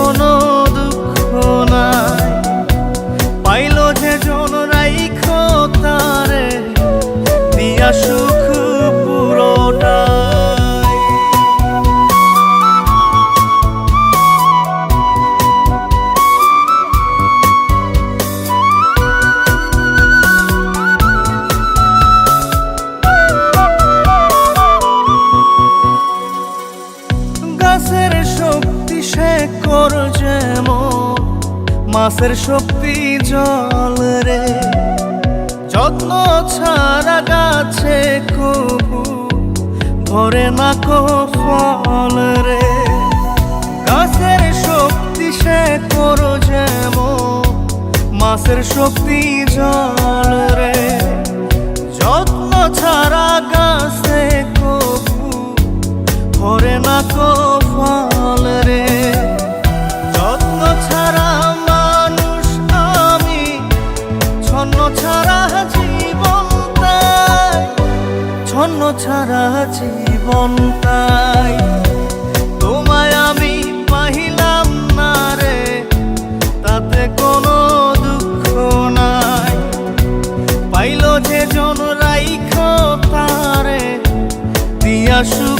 কোনো দুঃখ নাই। সে কর মাছের শক্তি জল রে। যত্ন ছাড়া গাছে কবু ধরে না কো ফল রে। গাছের শক্তি সে কর মাছের শক্তি জল রে। যত্ন ছাড়া গাছে কবু ধরে না কো ফল রে। ছন্ন ছাড়া জীবন তাই তোমায় আমি পাহিলাম না রে, তাতে কোনো দুঃখ নাই। পাইল যে জন রাইখ তারে, দিয়া সুখ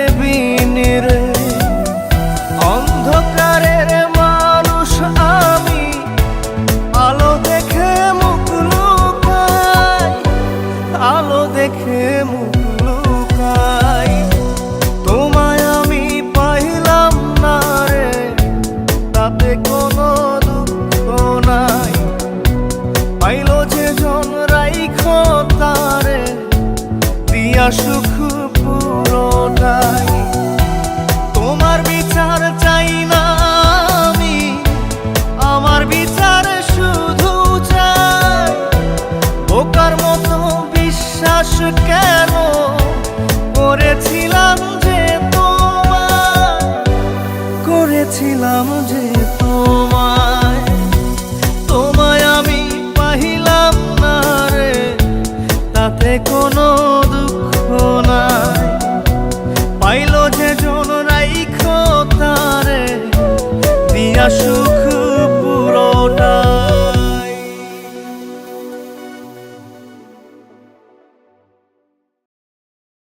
বিনিরে অন্ধকারের মানুষ আমি। আলো দেখে মুখ লুকাই, আলো দেখে মুখ লুকাই। তোমায় আমি পাইলাম না রে, তাতে কোনো দুঃখ নাই। পাইল যে জন রাইখো তারে, দিয়া সুখ 大树